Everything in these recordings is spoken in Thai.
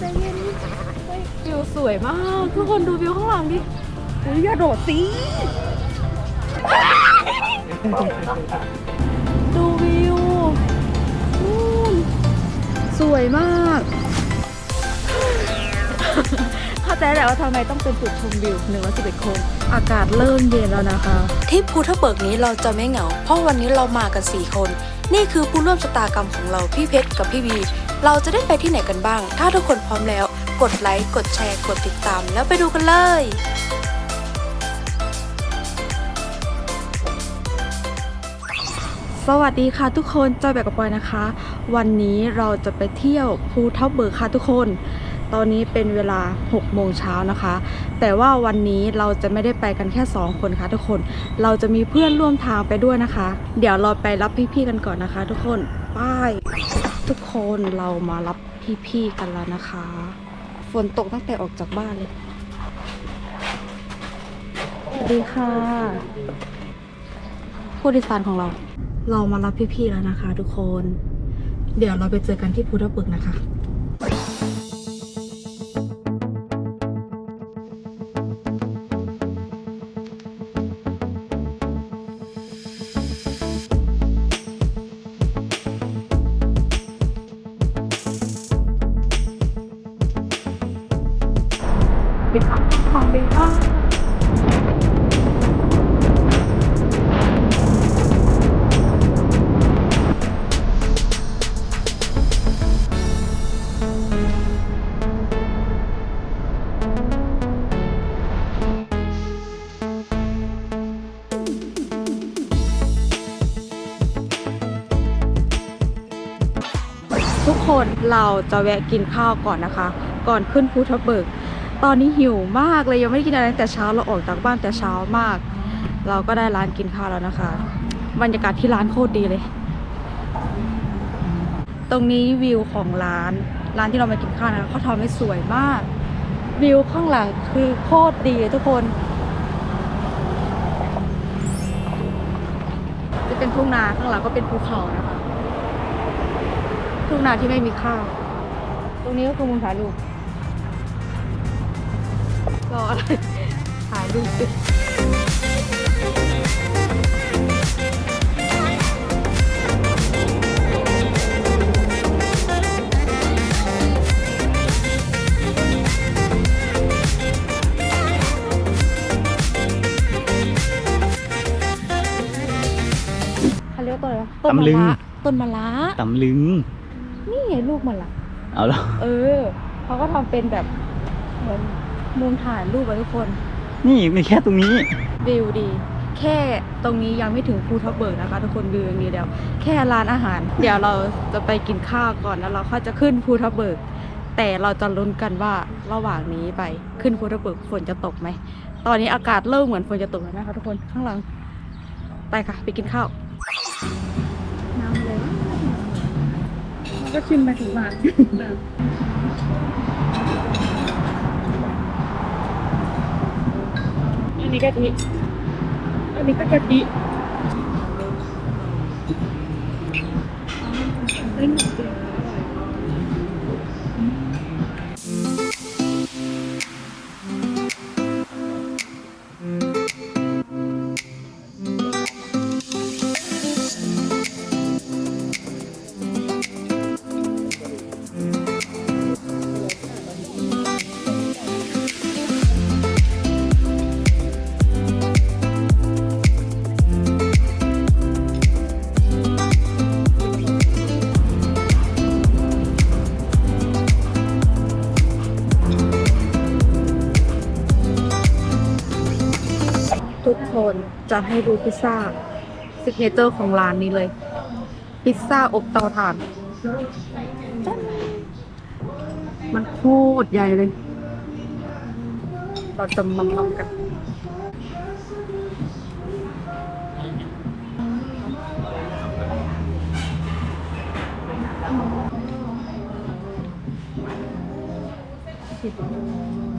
ใจเย็นเฮ้ยวิวสวยมาก ทุกคนดูวิวข้างหลังดิอุ้ยอย่าโดดสิดูวิวนู่นสวยมาก เข้าใจแหละว่าทำไมต้องเป็นจุดชมวิวหนึ่งร้อยสิบเอ็ดโค้งอากาศเริ่มเย็นแล้วนะคะทริปภูทับเบิกนี้เราจะไม่เหงา เพราะวันนี้เรามากัน 4 คน นี่คือผู้ร่วมชะตากรรมของเราพี่เพชรกับพี่บี เราจะได้ไปที่ไหนกันบ้าง ถ้าทุกคนพร้อมแล้ว กดไลค์ กดแชร์ กดติดตาม แล้วไปดูกันเลยสวัสดีค่ะทุกคนจอยแบบกับปอยนะคะ วันนี้เราจะไปเที่ยวภูทับเบิกค่ะทุกคน ตอนนี้เป็นเวลา 6 โมงเช้านะคะ แต่ว่าวันนี้เราจะไม่ได้ไปกันแค่ 2 คนค่ะทุกคน เราจะมีเพื่อนร่วมทางไปด้วยนะคะ เดี๋ยวเราไปรับพี่ๆกันก่อนนะคะ ทุกคน ไป้าย ทุกคนเรามารับพี่ๆกันแล้วนะคะ ฝนตกตั้งแต่ออกจากบ้านเลยสวัสดีค่ะ ผู้โดยสารของเรา เรามารับพี่ๆแล้วนะคะ ทุกคน เดี๋ยวเราไปเจอกันที่พุทธบเบิกนะคะ เราจะแวะกินข้าวก่อนนะคะ ก่อนขึ้นภูทับเบิก ตอนนี้หิวมากเลยยังไม่ได้กินอะไรแต่เช้าเราออกจากบ้านแต่เช้ามาก เราก็ได้ร้านกินข้าวแล้วนะคะ บรรยากาศที่ร้านโคตรดีเลย ตรงนี้วิวของร้านร้านที่เรามากินข้าวนะคะเขาทำให้สวยมาก วิวข้างหลังคือโคตรดีทุกคน จะเป็นทุ่งนาข้างหลังก็เป็นภูเขานะคะ ทุ่งนาที่ไม่มีข้าว ตรงนี้ก็คือมุมถ่ายรูปรออะไรถ่ายรูปเขาเรียกว่าต้นอะไรวะต้นมะตำลึงละต้นมะละตำลึง ไงลูกมะละเอาแล้วเออเขาก็ทำเป็นแบบเหมือนมุมถ่ายรูปไว้ทุกคน นี่มีแค่ตรงนี้ วิวดี แค่ตรงนี้ยังไม่ถึงภูทับเบิกนะคะ ทุกคนวิวอย่างนี้เดียวแค่ร้านอาหาร เดี๋ยวเราจะไปกินข้าวก่อนแล้วเราค่อยจะขึ้นภูทับเบิก แต่เราจะลุ้นกันว่าระหว่างนี้ไปขึ้นภูทับเบิกฝนจะตกไหมตอนนี้อากาศเริ่มเหมือนฝนจะตกแล้วนะคะทุกคนข้างหลังไปค่ะไปกินข้าว ก็ชิมไปถึงบ้านอันนี้กะทิอันนี้ก็กะทิทุก คนจะให้ดูพิซซ่าซิกเนเจอร์ของร้านนี้เลย พิซซ่าอบเตาถ่าน มันโคตรใหญ่เลย เราจะมัมๆกันดีน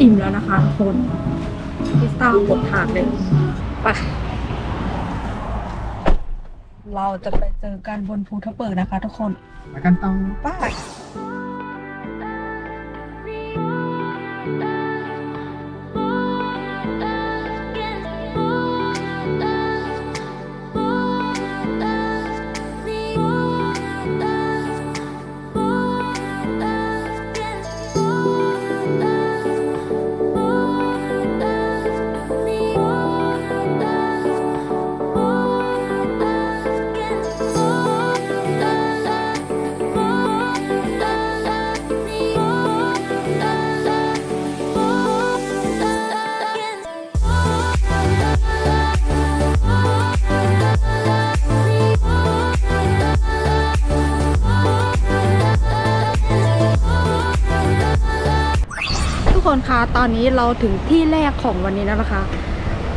อิ่มแล้วนะคะทุกคนพิซซ่าหมดถาดเลยไปเราจะไปเจอกันบนภูทับเบิกนะคะ ทุกคนมากันต้องไป้ คนคะตอนนี้เราถึงที่แรกของวันนี้แล้วนะคะ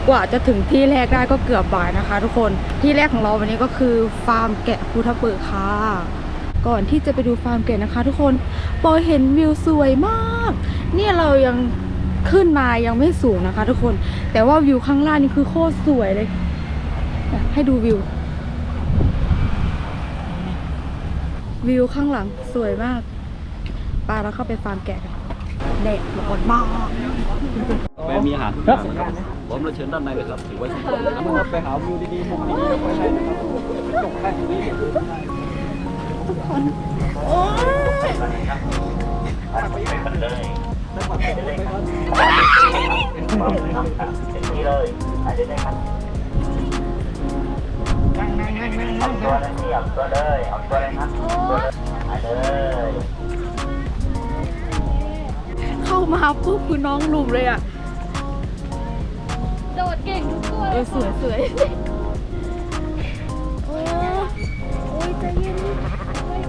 กว่าจะถึงที่แรกได้ก็เกือบบ่ายนะคะ ทุกคนที่แรกของเราวันนี้ก็คือฟาร์มแกะภูทับเบิกค่ะก่อนที่จะไปดูฟาร์มแกะนะคะ ทุกคนปอยเห็นวิวสวยมาก เนี่ยเรายังขึ้นมายังไม่สูงนะคะ ทุกคนแต่ว่าวิวข้างล่างนี่คือโคตรสวยเลย ให้ดูวิว วิวข้างหลังสวยมากปาเราเข้าไปฟาร์มแกะกัน แดดร้อนมากแม่มีอาหารครับผมเราเชิญด้านในเลยครับถือไว้เราไปหาวิวดีๆมุมดีๆเราไปให้นะครับจบแค่ตรงนี้เข้า มาปุ๊บคือน้องลุมเลยอะ โดดเก่งทุกตัวเออสวยสวยโอ้โอ้ยใจเย็นโอ้ย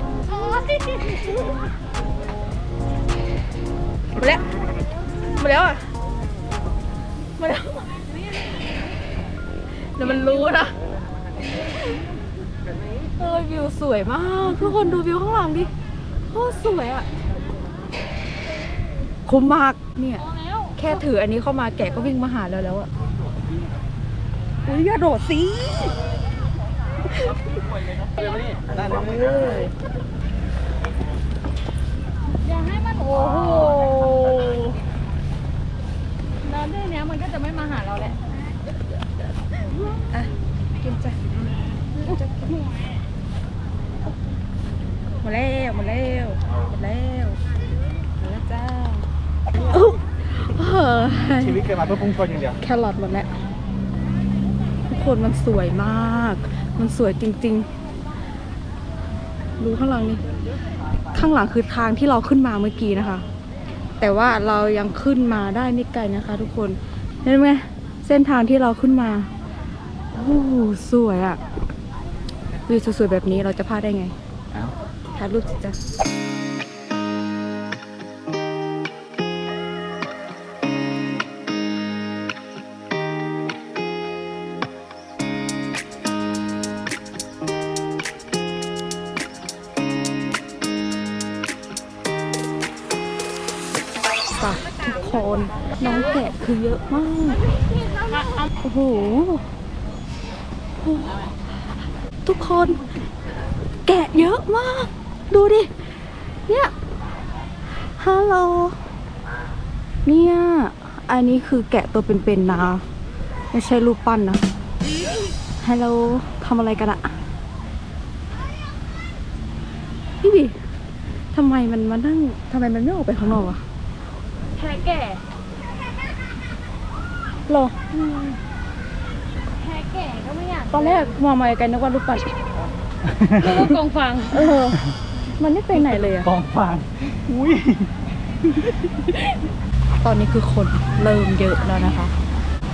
มาแล้ว มาแล้วอะ มาแล้วเดี๋ยวมันรู้นะเออวิวสวยมาก ทุกคนดูวิวข้างหลังดิโคตรสวยอะ คุ้มมากเนี่ยพอแล้วแค่ถืออันนี้เข้ามาแกะก็วิ่งมาหาเราแล้วอะอุ้ยอย่าโดดสิได้เลยอย่าให้มันโอ้โห แล้วด้วยเนี้ยมันก็จะไม่มาหาเราแหละ อะกินจ้ะหมดแล้วหมดแล้วหมดแล้วหมดแล้วจ้าอุ๊ยเฮ้ย ชีวิตเกิดมาเพื่อพุ่งชนอย่างเดียว แครอทหมดแล้วทุกคนมันสวยมาก มันสวยจริงๆ ดูข้างหลังนี่ข้างหลังคือทางที่เราขึ้นมาเมื่อกี้นะคะ แต่ว่าเรายังขึ้นมาได้ไม่ไกลนะคะ ทุกคนเห็นไหมเส้นทางที่เราขึ้นมาโอ้โหสวยอะวิวสวยๆแบบนี้เราจะพลาดได้ไงเอ้าถ่ายรูปสิจ้ะ คน น้องแกะคือเยอะมาก โอ้โห ทุกคน แกะเยอะมาก ดูดิ เนี่ย ฮัลโหล เนี่ย อันนี้คือแกะตัวเป็นๆนะ ไม่ใช่รูปปั้นนะ ฮัลโหลทำอะไรกันอะพี่บีทำไมมันมานั่งทำไมมันไม่ออกไปข้างนอกอะ แพ้แก่หรอแพ้แก่ก็ไม่อยากตอนแรกมองมาไกลนึกว่ารูปปั้นนึกว่ากองฟังเออ มันไม่ไปไหนเลยอะกองฟางอุ้ยตอนนี้คือคนเริ่มเยอะแล้วนะคะ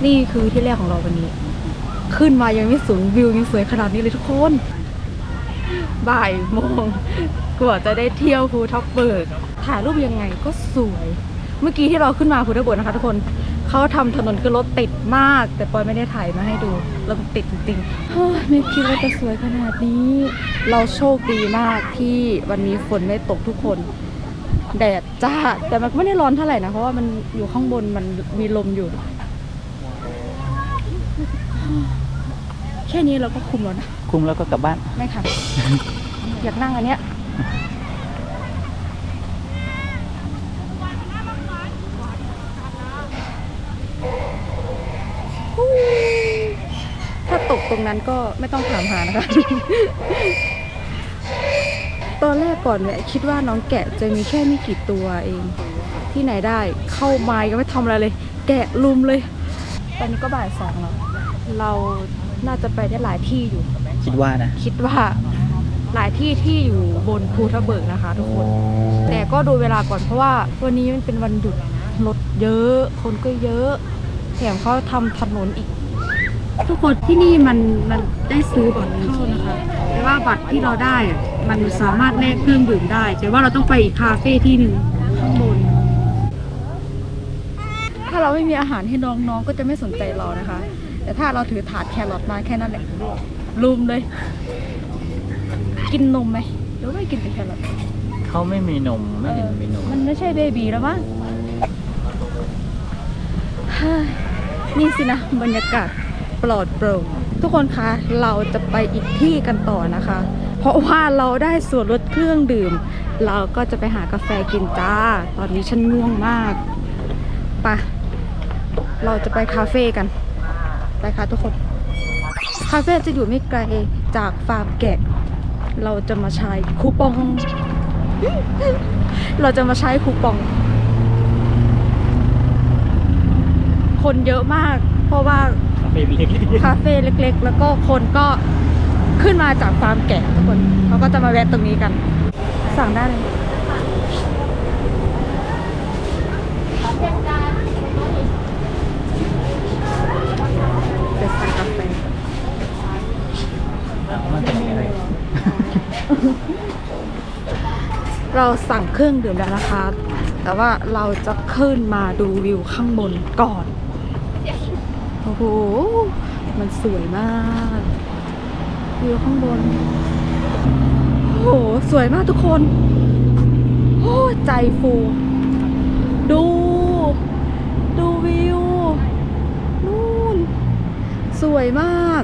นี่คือที่แรกของเราวันนี้ ขึ้นมายังไม่สูงวิวยังสวยขนาดนี้เลยทุกคน บ่ายโมงกว่าจะได้เที่ยวภูทับเบิกถ่ายรูปยังไงก็สวย เมื่อกี้ที่เราขึ้นมาภูทับเบิกนะคะทุกคนเขาทำถนนคือรถติดมาก แต่ปอยไม่ได้ถ่ายมาให้ดูรถมันติดจริงๆเฮ้ยไม่คิดว่าจะสวยขนาดนี้ เราโชคดีมากที่วันนี้ฝนไม่ตกทุกคน แดดจ้าแต่มันก็ไม่ได้ร้อนเท่าไหร่นะ เพราะว่ามันอยู่ข้างบนมันมีลมอยู่ แค่นี้เราก็คุมแล้วนะ คุมแล้วก็กลับบ้าน ไม่ค่ะ อยากนั่งอันเนี้ย ถ้าตกต รงนั้นก็ไม่ต้องถามหานะคะ ตอนแรกก่อนเนี่ยคิดว่าน้องแกะจะมีแค่ไม่กี่ตัวเอง ที่ไหนได้เข้ามายังไม่ทำอะไรเลย แกะลุมเลย ตอนนี้ก็บ่ายสองแล้ว เราน่าจะไปได้หลายที่อยู่ คิดว่านะ คิดว่าหลายที่ที่อยู่บนภูทับเบิกนะคะ ทุกคน แต่ก็ดูเวลาก่อนเพราะว่าวันนี้มันเป็นวันหยุดรถเยอะ คนก็เยอะ แถมเขาทำถนนอีก ทุกคนที่นี่มันมันได้ซื้อบัตรเข้านะคะแต่ว่าบัตรที่เราได้อะมันสามารถแลกเครื่องดื่มได้ แต่ว่าเราต้องไปอีกคาเฟ่ที่หนึ่งข้างบน ถ้าเราไม่มีอาหารให้น้องน้องก็จะไม่สนใจเรานะคะ แต่ถ้าเราถือถาดแครอทมาแค่นั้นแหละลุมเลย กินนมไหมหรือไม่กินแต่แครอทเขาไม่มีนมไม่เห็นมีนมมันไม่ใช่เบบีแล้วมั้งเฮ้ยนี่สินะบรรยากาศ ปลอดโปร่งทุกคนคะเราจะไปอีกที่กันต่อนะคะ เพราะว่าเราได้ส่วนลดเครื่องดื่ม เราก็จะไปหากาแฟกินจ้า ตอนนี้ฉันง่วงมากไปะเราจะไปคาเฟ่กัน ไปค่ะทุกคน คาเฟ่จะอยู่ไม่ไกลจากฟาร์มแกะ เราจะมาใช้คูปอง เราจะมาใช้คูปอง คนเยอะมาก เพราะว่า เฟ่เล็กคาเฟ่เล็กๆ แล้วก็คนก็ขึ้นมาจากฟาร์มแกะทุกคนเขาก็จะมาแวะตรงนี้กัน สั่งได้เลยเดี๋ยวสั่งกาแฟๆมันจะมีอะไรเราสั่งเครื่องดื่มแล้วนะคะ แต่ว่าเราจะขึ้นมาดูวิวข้างบนก่อนโอ้โห มันสวยมากวิวข้างบน โอ้โห สวยมากทุกคนโอ้ใจฟู ดู ดูวิว นู่น สวยมาก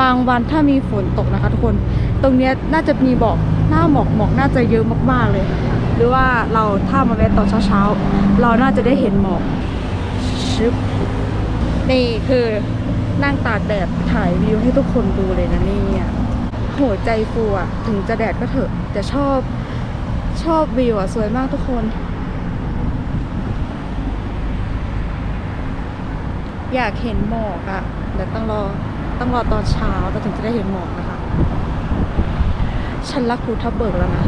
บางวันถ้ามีฝนตกนะคะทุกคน ตรงเนี้ยน่าจะมีบอกหน้าหมอกหมอกน่าจะเยอะมากๆเลย หรือว่าเราถ้ามาแวะตอนเช้าๆ เราน่าจะได้เห็นหมอกชึบ นี่คือนั่งตากแดดถ่ายวิวให้ทุกคนดูเลยนะเนี่ยโหใจฟูอะถึงจะแดดก็เถอะแต่ชอบชอบวิวอะสวยมากทุกคน อยากเห็นหมอกอะเดี๋ยวต้องรอต้องรอตอนเช้าเราถึงจะได้เห็นหมอกนะคะฉันรักภูทับเบิกแล้วนะ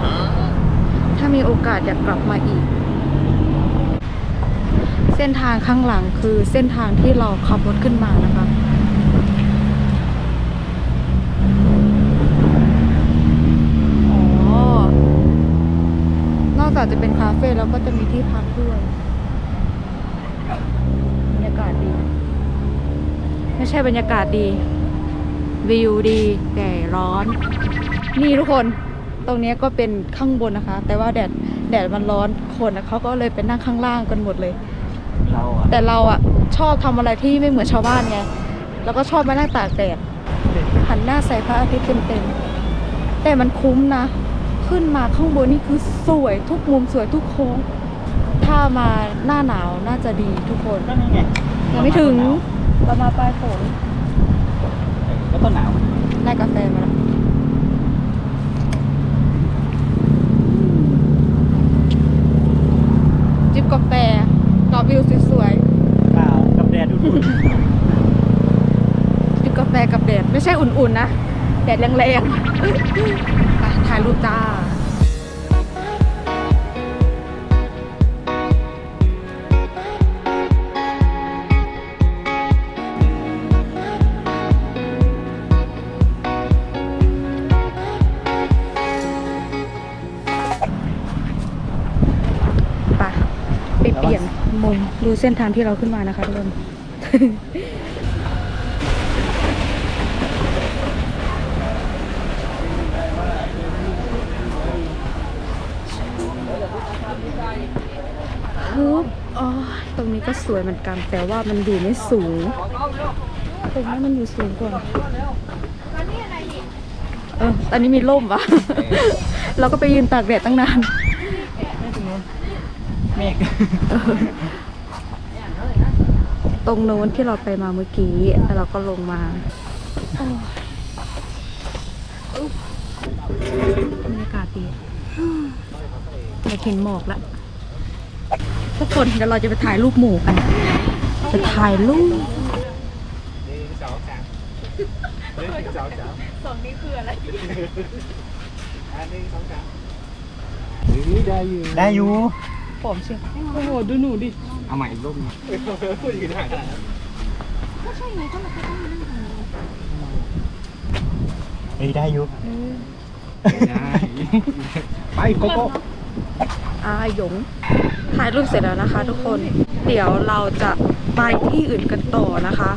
ถ้ามีโอกาสอยากกลับมาอีก เส้นทางข้างหลังคือเส้นทางที่เราขับรถขึ้นมานะคะอ๋อนอกจากจะเป็นคาเฟ่แล้วก็จะมีที่พักด้วยบรรยากาศดี ไม่ใช่บรรยากาศดี วิวดี แต่ร้อน นี่ทุกคนตรงนี้ก็เป็นข้างบนนะคะ แต่ว่าแดดแดดมันร้อนคนนะเขาก็เลยไปนั่งข้างล่างกันหมดเลย แต่เราอะชอบทำอะไรที่ไม่เหมือนชาวบ้านไง แล้วก็ชอบมานั่งตากแดดหันหน้าใส่พระอาทิตย์เต็มๆแต่มันคุ้มนะ ขึ้นมาข้างบนนี่คือสวยทุกมุมสวยทุกโค้ง ถ้ามาหน้าหนาวน่าจะดีทุกคนก็นี่ไงยังไม่ถึงเรามาปลายฝนก็ต้นหนาวได้กาแฟมาแล้วจิบกาแฟกับวิวสวย เปล่ากับแดดอุ่น ๆจิบกาแฟกับแดด ไม่ ใช่อุ่นๆนะ แดดแรงๆถ่ายรูปจ้าไปเปลี่ยนมุมดูเส้นทางที่เราขึ้นมานะคะทุกคน สวยเหมือนกัน แต่ว่ามันอยู่ไม่สูงตรงนี้มันอยู่สูงกว่าเอออันนี้มีร่มปะเราก็ไปยืนตากแดดตั้งนานเมฆตรงโน้นที่เราไปมาเมื่อกี้แล้วเราก็ลงมาโอ้บรรยากาศดีอยากเห็นหมอกแล้ว ทุกคน เดี๋ยวเราจะไปถ่ายรูปหมู่กัน จะถ่ายรูปได้อยู่ได้อยู่ผมเชียวโอ้โหดูหนูดิ เอาใหม่อีกรูปหนึงพูดอย่างนี้ได้เฮ้ยได้อยู่ ไปโกโก้ อาหยงถ่ายรูปเสร็จแล้วนะคะ ทุกคนเดี๋ยวเราจะไปที่อื่นกันต่อนะคะ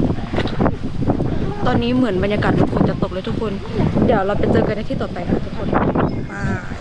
ตอนนี้เหมือนบรรยากาศมันฝนจะตกเลยทุกคน เดี๋ยวเราไปเจอกันในที่ต่อไปค่ะทุกคนบาย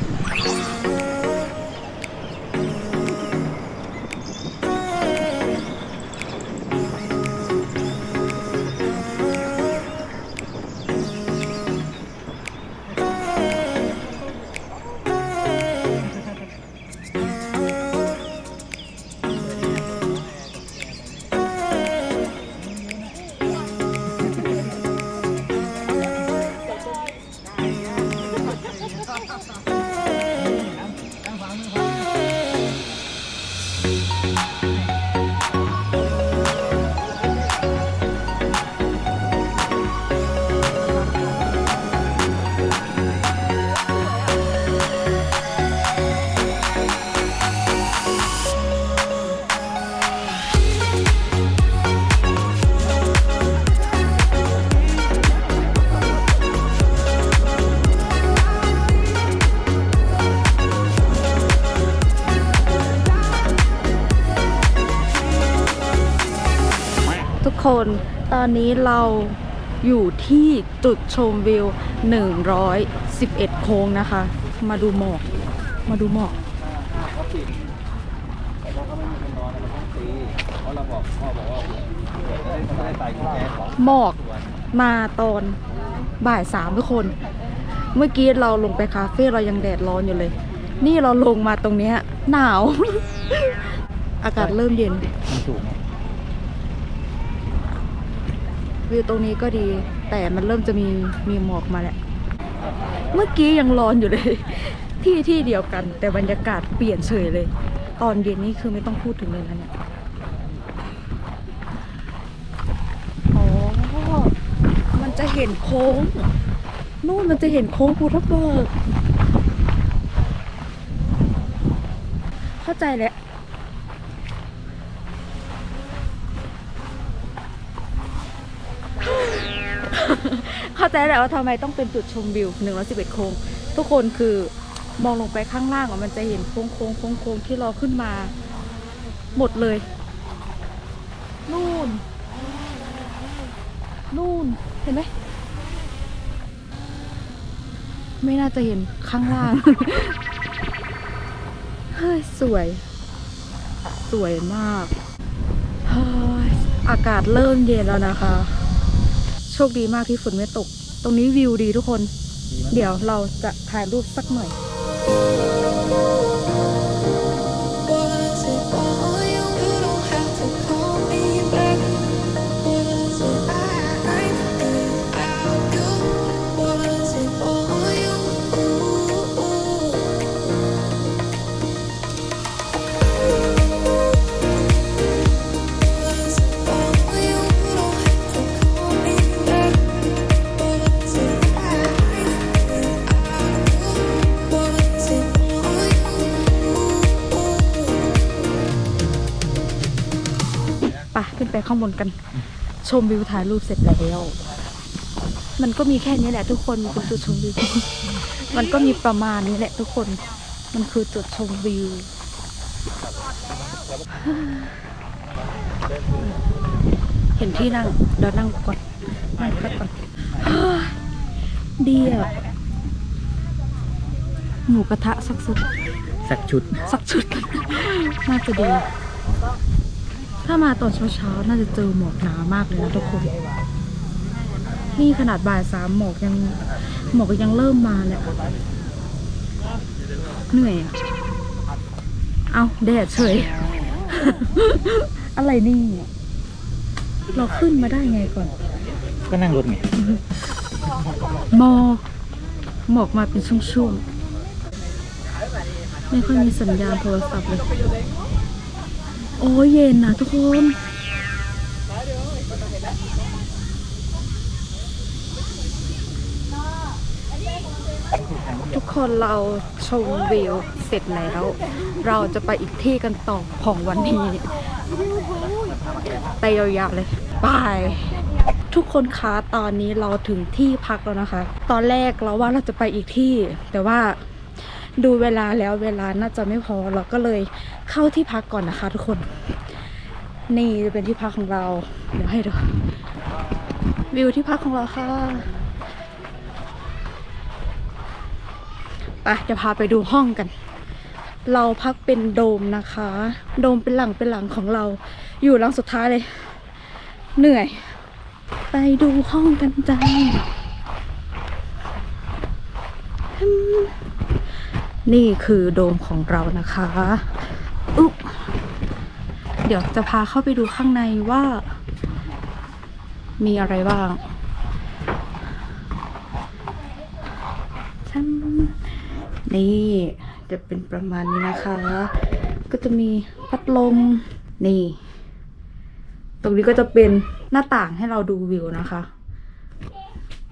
อนนี้เราอยู่ที่จุดชมวิว 111 โค้งนะคะ มาดูหมอก มาดูหมอกหมอกมาตอนบ่ายสามทุกคน เมื่อกี้เราลงไปคาเฟ่เรายังแดดร้อนอยู่เลย นี่เราลงมาตรงเนี้ยหนาว อากาศเริ่มเย็นมันสูงไง วิวตรงนี้ก็ดี แต่มันเริ่มจะมีมีหมอกมาแล้ว เมื่อกี้ยังร้อนอยู่เลย ที่ที่เดียวกัน แต่บรรยากาศเปลี่ยนเฉยเลย ตอนเย็นนี่คือไม่ต้องพูดถึงเลยนะเนี่ยอ๋อ มันจะเห็นโค้ง นู่นมันจะเห็นโค้งภูทับเบิกเข้าใจแล้วาใจแล้วว่าทำไมต้องเป็นจุดชมวิว 111 โค้ง ทุกคนคือมองลงไปข้างล่างมันจะเห็นโค้งโค้งโค้งโค้งที่เราขึ้นมา หมดเลย นู่น นู่น เห็นไหม ไม่น่าจะเห็นข้างล่าง เฮ้ย สวย สวยมากเฮ้ยอากาศเริ่มเย็นแล้วนะคะ โชคดีมากที่ฝนไม่ตก ตรงนี้วิวดีทุกคน เดี๋ยวเราจะถ่ายรูปสักหน่อย ขึ้นไปข้างบนกัน ชมวิวถ่ายรูปเสร็จแล้ว มันก็มีแค่นี้แหละ ทุกคนมันเป็นจุดชมวิว มันก็มีประมาณนี้แหละทุกคน มันคือจุดชมวิวเห็นที่นั่งเดี๋ยวนั่งก่อนนั่งพักก่อนดีอะหมูกระทะสักสุด สักชุด สักชุดน่าจะดี ถ้ามาตอนเช้าๆ น่าจะเจอหมอกหนามากเลยนะทุกคน นี่ขนาดบ่ายสามหมอกยังหมอกยังเริ่มมาแหละเหนื่อยอะเอาแดดเฉย อะไรนี่ เราขึ้นมาได้ไงก่อน ก็นั่งรถไงหมอกหมอกมาเป็นช่วงๆ ไม่ค่อยมีสัญญาณโทรศัพท์เลย โอ้ยเย็นนะทุกคนทุกคนเราชมวิวเสร็จแล้ว เราจะไปอีกที่กันต่อของวันนี้ ไปยาวๆเลยบายทุกคนคะตอนนี้เราถึงที่พักแล้วนะคะ ตอนแรกเราว่าเราจะไปอีกที่ แต่ว่า ดูเวลาแล้วเวลาน่าจะไม่พอเราก็เลยเข้าที่พักก่อนนะคะทุกคน นี่จะเป็นที่พักของเรา เดี๋ยวให้ดูวิวที่พักของเราค่ะไปเดี๋ยวพาไปดูห้องกัน เราพักเป็นโดมนะคะ โดมเป็นหลังเป็นหลังของเรา อยู่หลังสุดท้ายเลย เหนื่อย ไปดูห้องกันจ้า นี่คือโดมของเรานะคะอุ๊บเดี๋ยวจะพาเข้าไปดูข้างในว่า มีอะไรบ้างชันนี่จะเป็นประมาณนี้นะคะ ก็จะมีพัดลม นี่ ตรงนี้ก็จะเป็นหน้าต่างให้เราดูวิวนะคะ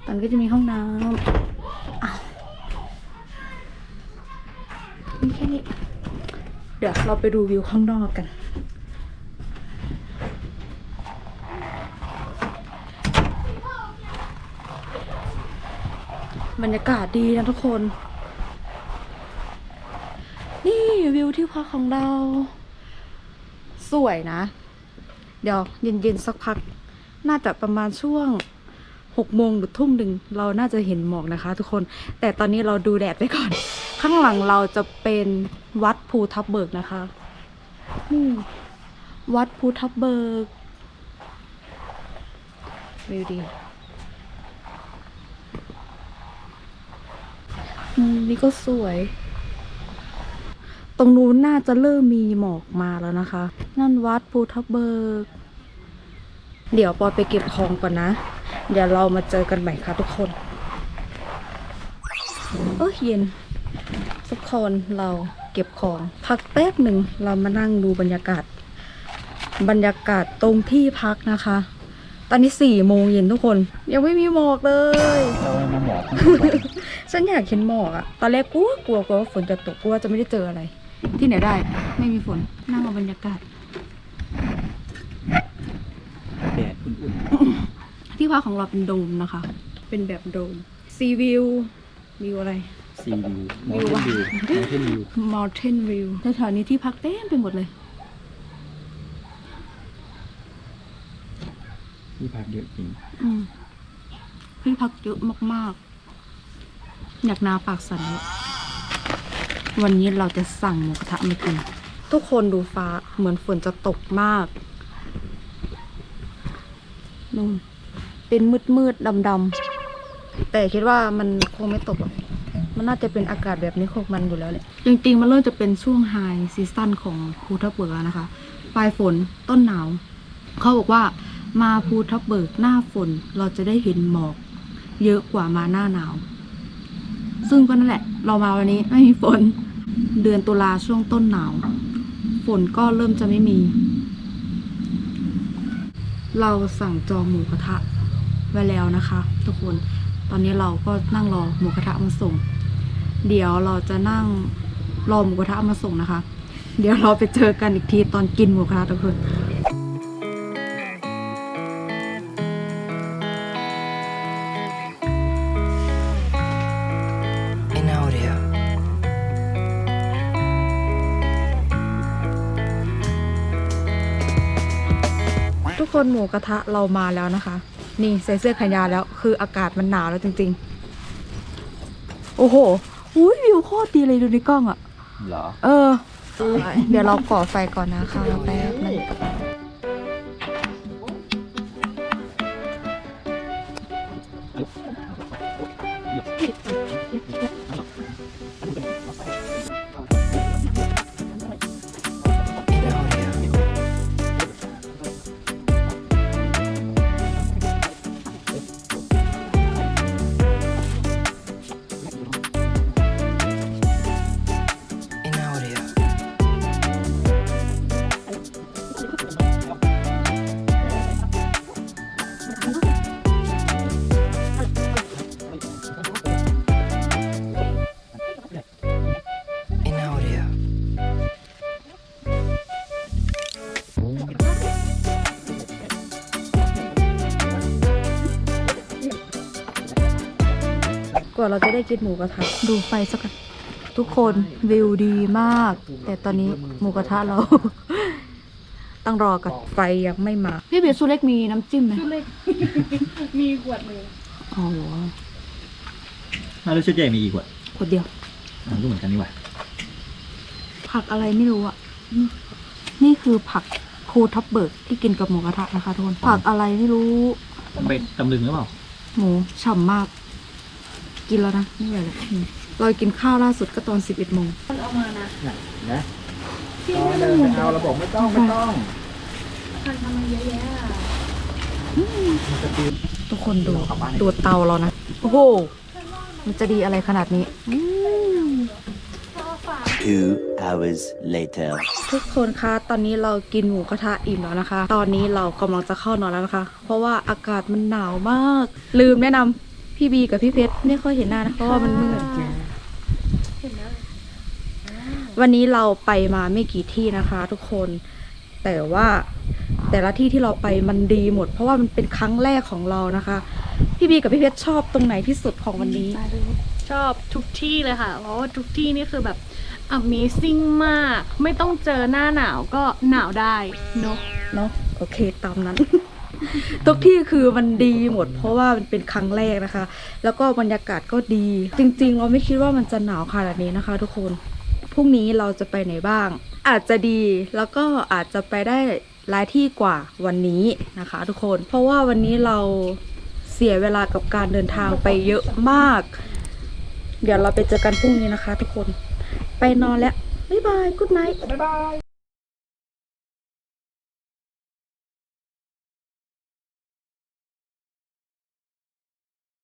ตอนนก็จะมีห้องน้ำอ้าว มีแค่นี้ เดี๋ยวเราไปดูวิวข้างนอกกัน บรรยากาศดีนะทุกคน นี่วิวที่พักของเรา สวยนะ เดี๋ยวเย็นๆสักพัก น่าจะประมาณช่วงหกโมงหรือทุ่มหนึ่งเราน่าจะเห็นหมอกนะคะทุกคน แต่ตอนนี้เราดูแดดไปก่อน ข้างหลังเราจะเป็นวัดภูทับเบิกนะคะนี่วัดภูทับเบิกวิวดีนี่ก็สวย ตรงนู้นน่าจะเริ่มมีหมอกมาแล้วนะคะ นั่นวัดภูทับเบิก เดี๋ยวปอไปเก็บของก่อนนะ เดี๋ยวเรามาเจอกันใหม่ค่ะทุกคน เอ้ยเย็น คนเราเก็บของ พักแป๊บหนึ่งเรามานั่งดูบรรยากาศ บรรยากาศตรงที่พักนะคะ ตอนนี้สี่โมงเย็นทุกคน ยังไม่มีหมอกเลยเรามาหมอกฉันอยากเห็นหมอกอะตอนแรกกลัวกลัวกลัวว่าฝนจะตกกลัวจะไม่ได้เจออะไร ที่ไหนได้ ไม่มีฝนนั่งเอาบรรยากาศแดดอุ่นที่พักของเราเป็นโดมนะคะ เป็นแบบโดมซีวิววิวอะไรๆ ซีวิวมอเทนวิวมอเทนวิว Mountain View แถวๆนี้ที่พักเต็มไปหมดเลย ที่พักเยอะจริงอืมที่พักเยอะมากๆ อยากนาปากสันเลยวันนี้เราจะสั่งหมูกระทะมากิน ทุกคนดูฟ้าเหมือนฝนจะตกมากนู่นเป็นมืดมืดดำดำๆแต่คิดว่ามันคงไม่ตกหรอก มันน่าจะเป็นอากาศแบบนี้ของมันอยู่แล้วแหละจริงๆมันเริ่มจะเป็นช่วงไฮซีซั่นของภูทับเบิกแล้วนะคะ ปลายฝนต้นหนาว เขาบอกว่ามาภูทับเบิกหน้าฝนเราจะได้เห็นหมอก เยอะกว่ามาหน้าหนาว ซึ่งก็นั่นแหละ เรามาวันนี้ไม่มีฝนเดือนตุลาช่วงต้นหนาว ฝนก็เริ่มจะไม่มี เราสั่งจองหมูกระทะไว้แล้วนะคะ ทุกคนตอนนี้เราก็นั่งรอหมูกระทะมาส่ง เดี๋ยวเราจะนั่งรอหมูกระทะมาส่งนะคะ เดี๋ยวเราไปเจอกันอีกทีตอนกินหมูกระทะทุกคน in audio. ทุกคนหมูกระทะเรามาแล้วนะคะ นี่ใส่เสื้อแขนยาวแล้ว คืออากาศมันหนาวแล้วจริง ๆ โอ้โห อุ้ยวิวโคตรดีเลยดูในกล้องอะเหรอ เออ เดี๋ยวเราก่อไฟก่อนนะคะแป๊บนึง เราจะได้กินหมูกระทะดูไฟสักกันทุกคนวิวดีมาก แต่ตอนนี้หมูกระทะเรา ต้องรอกันไฟยังไม่มา พี่เบียร์ซูเล็กมีน้ำจิ้มไหมซูเล็ก มีขวดนึงอ๋อเหรอถ้ารู้ชุดใหญ่มีกี่ขวดขวดเดียว อ่าก็เหมือนกันนี่หว่าผักอะไรไม่รู้อะนี่คือผักภูทับเบิกที่กินกับหมูกระทะนะคะทุกคนผักอะไรไม่รู้เป็ดตำลึงหรือเปล่า หมูฉ่ำมาก กินแล้วนะไม่ไหวแล้วอืมเรากินข้าวล่าสุดก็ตอน11โมงนะตอนเดินไปเอาเราบอกไม่ต้องไม่ต้องทุกคนดูดูเตาเรานะ โอ้โห มันจะดีอะไรขนาดนี้อืม Two hours later. ทุกคนคะ ตอนนี้เรากินหมูกระทะอิ่มแล้วนะคะ ตอนนี้เรากำลังจะเข้านอนแล้วนะคะ เพราะว่าอากาศมันหนาวมาก ลืมแนะนำ พี่บีกับพี่เพชรไม่ค่อยเห็นหน้านะเพราะว่ามันมืดวันนี้เราไปมาไม่กี่ที่นะคะ ทุกคน แต่ว่าแต่ละที่ที่เราไปมันดีหมด เพราะว่ามันเป็นครั้งแรกของเรานะคะ พี่บีกับพี่เพชรชอบตรงไหนที่สุดของวันนี้ ชอบทุกที่เลยค่ะ เพราะว่าทุกที่นี่คือแบบ Amazing มาก ไม่ต้องเจอหน้าหนาวก็หนาวได้เนอะเนาะโอเคตามนั้น ทุกที่คือมันดีหมด เพราะว่ามันเป็นครั้งแรกนะคะ แล้วก็บรรยากาศก็ดี จริง ๆ เราไม่คิดว่ามันจะหนาวขนาดนี้นะคะ ทุกคนพรุ่งนี้เราจะไปไหนบ้าง อาจจะดีแล้วก็อาจจะไปได้หลายที่กว่าวันนี้นะคะ ทุกคน เพราะว่าวันนี้เราเสียเวลากับการเดินทางไปเยอะมาก เดี๋ยวเราไปเจอกันพรุ่งนี้นะคะ ทุกคน ไปนอนแล้ว บ๊ายบาย กุ๊ดไนท์